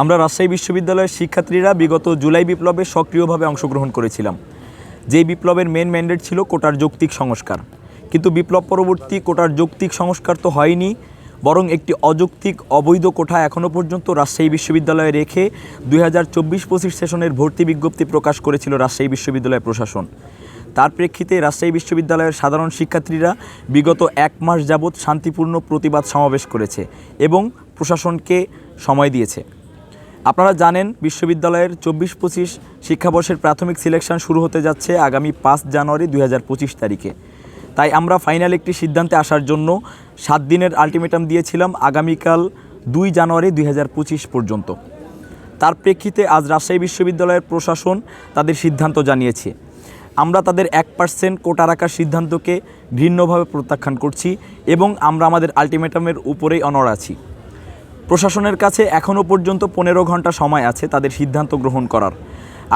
আমরা রাজশাহী বিশ্ববিদ্যালয়ের শিক্ষার্থীরা বিগত জুলাই বিপ্লবে সক্রিয়ভাবে অংশগ্রহণ করেছিলাম। যেই বিপ্লবের মেন ম্যান্ডেট ছিল কোটার যৌক্তিক সংস্কার। কিন্তু বিপ্লব পরবর্তী কোটার যৌক্তিক সংস্কার তো হয়নি, বরং একটি অযৌক্তিক অবৈধ কোঠা এখনও পর্যন্ত রাজশাহী বিশ্ববিদ্যালয়ে রেখে দুই হাজার চব্বিশ পঁচিশ সেশনের ভর্তি বিজ্ঞপ্তি প্রকাশ করেছিল রাজশাহী বিশ্ববিদ্যালয় প্রশাসন। তার প্রেক্ষিতে রাজশাহী বিশ্ববিদ্যালয়ের সাধারণ শিক্ষার্থীরা বিগত এক মাস যাবৎ শান্তিপূর্ণ প্রতিবাদ সমাবেশ করেছে এবং প্রশাসনকে সময় দিয়েছে। আপনারা জানেন, বিশ্ববিদ্যালয়ের চব্বিশ পঁচিশ শিক্ষাবর্ষের প্রাথমিক সিলেকশন শুরু হতে যাচ্ছে আগামী পাঁচ জানুয়ারি দুই হাজার পঁচিশ তারিখে। তাই আমরা ফাইনাল একটি সিদ্ধান্তে আসার জন্য সাত দিনের আলটিমেটাম দিয়েছিলাম আগামীকাল দুই জানুয়ারি দুই হাজার পঁচিশ পর্যন্ত। তার প্রেক্ষিতে আজ রাজশাহী বিশ্ববিদ্যালয়ের প্রশাসন তাদের সিদ্ধান্ত জানিয়েছে। আমরা তাদের এক পার্সেন্ট কোটা রাখার সিদ্ধান্তকে ভিন্নভাবে প্রত্যাখ্যান করছি এবং আমরা আমাদের আলটিমেটামের উপরেই অনড় আছি। প্রশাসনের কাছে এখনও পর্যন্ত পনেরো ঘণ্টা সময় আছে তাদের সিদ্ধান্ত গ্রহণ করার।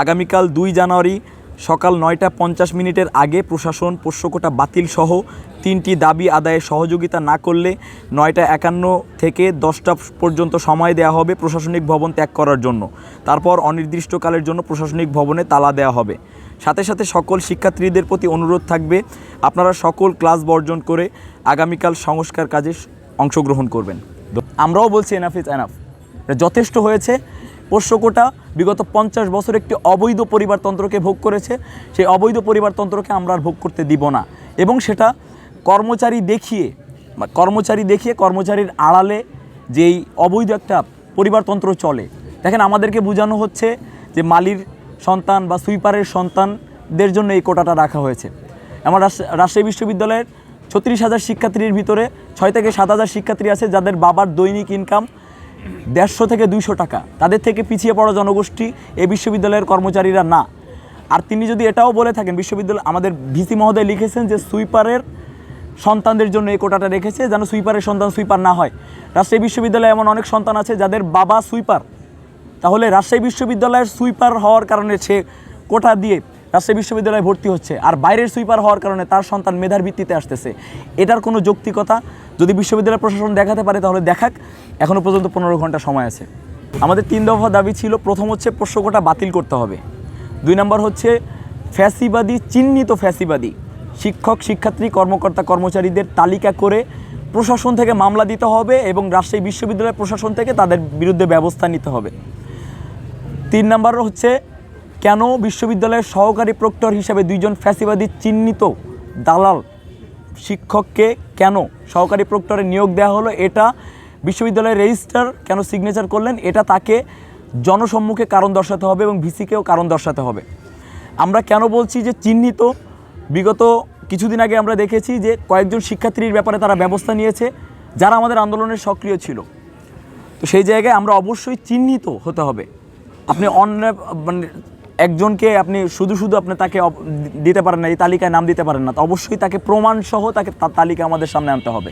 আগামীকাল দুই জানুয়ারি সকাল নয়টা পঞ্চাশ মিনিটের আগে প্রশাসন পোষ্যকোটা বাতিল সহ তিনটি দাবি আদায়ে সহযোগিতা না করলে নয়টা একান্ন থেকে দশটা পর্যন্ত সময় দেওয়া হবে প্রশাসনিক ভবন ত্যাগ করার জন্য। তারপর অনির্দিষ্টকালের জন্য প্রশাসনিক ভবনে তালা দেওয়া হবে। সাথে সাথে সকল শিক্ষার্থীদের প্রতি অনুরোধ থাকবে, আপনারা সকল ক্লাস বর্জন করে আগামীকাল সংস্কার কাজে অংশগ্রহণ করবেন। আমরাও বলছি এনাফ ইজ এনাফ যথেষ্ট হয়েছে। পোষ্যকোটা বিগত পঞ্চাশ বছর একটি অবৈধ পরিবারতন্ত্রকে ভোগ করেছে। সেই অবৈধ পরিবারতন্ত্রকে আমরা আর ভোগ করতে দিব না। এবং সেটা কর্মচারী দেখিয়ে কর্মচারী দেখিয়ে কর্মচারীর আড়ালে যেই অবৈধ একটা পরিবারতন্ত্র চলে। দেখেন, আমাদেরকে বোঝানো হচ্ছে যে মালির সন্তান বা সুইপারের সন্তানদের জন্য এই কোটাটা রাখা হয়েছে। আমার রাজশা- রাজশাহী বিশ্ববিদ্যালয়ের ছত্রিশ হাজার শিক্ষার্থীর ভিতরে ছয় থেকে সাত হাজার শিক্ষার্থী আছে যাদের বাবার দৈনিক ইনকাম দেড়শো থেকে দুইশো টাকা। তাদের থেকে পিছিয়ে পড়া জনগোষ্ঠী এই বিশ্ববিদ্যালয়ের কর্মচারীরা না। আর তিনি যদি এটাও বলে থাকেন, বিশ্ববিদ্যালয় আমাদের ভিসি মহোদয় লিখেছেন যে সুইপারের সন্তানদের জন্য এই কোটাটা রেখেছে, যেন সুইপারের সন্তান সুইপার না হয়। রাজশাহী বিশ্ববিদ্যালয়ে এমন অনেক সন্তান আছে যাদের বাবা সুইপার। তাহলে রাজশাহী বিশ্ববিদ্যালয়ের সুইপার হওয়ার কারণে সে কোটা দিয়ে রাজশাহী বিশ্ববিদ্যালয়ে ভর্তি হচ্ছে আর বাইরের সুইপার হওয়ার কারণে তার সন্তান মেধার ভিত্তিতে আসতেছে। এটার কোনো যৌক্তিকতা? যদি বিশ্ববিদ্যালয় প্রশাসন দেখাতে পারে তাহলে দেখাক। এখনও পর্যন্ত পনেরো ঘণ্টা সময় আছে। আমাদের তিন দফা দাবি ছিল, প্রথম হচ্ছে পোষ্যকোটা বাতিল করতে হবে। দুই নম্বর হচ্ছে ফ্যাসিবাদী, চিহ্নিত ফ্যাসিবাদী। শিক্ষক, শিক্ষার্থী, কর্মকর্তা, কর্মচারীদের তালিকা করে প্রশাসন থেকে মামলা দিতে হবে এবং রাজশাহী বিশ্ববিদ্যালয় প্রশাসন থেকে তাদের বিরুদ্ধে ব্যবস্থা নিতে হবে। তিন নম্বর হচ্ছে কেন বিশ্ববিদ্যালয়ের সহকারী প্রক্টর হিসাবে দুইজন ফ্যাসিবাদী চিহ্নিত দালাল শিক্ষককে কেন সহকারী প্রক্টরে নিয়োগ দেওয়া হলো? এটা বিশ্ববিদ্যালয়ের রেজিস্টার কেন সিগনেচার করলেন? এটা তাকে জনসম্মুখে কারণ দর্শাতে হবে এবং ভিসিকেও কারণ দর্শাতে হবে। আমরা কেন বলছি যে চিহ্নিত? বিগত কিছুদিন আগে আমরা দেখেছি যে কয়েকজন শিক্ষার্থীর ব্যাপারে তারা ব্যবস্থা নিয়েছে, যারা আমাদের আন্দোলনের সক্রিয় ছিল। তো সেই জায়গায় আমরা অবশ্যই চিহ্নিত হতে হবে। আপনি অন্য মানে একজনকে আপনি শুধু শুধু আপনি তাকে দিতে পারেন না, এই তালিকায় নাম দিতে পারেন না অবশ্যই তাকে প্রমাণসহ তাকে তার তালিকা আমাদের সামনে আনতে হবে।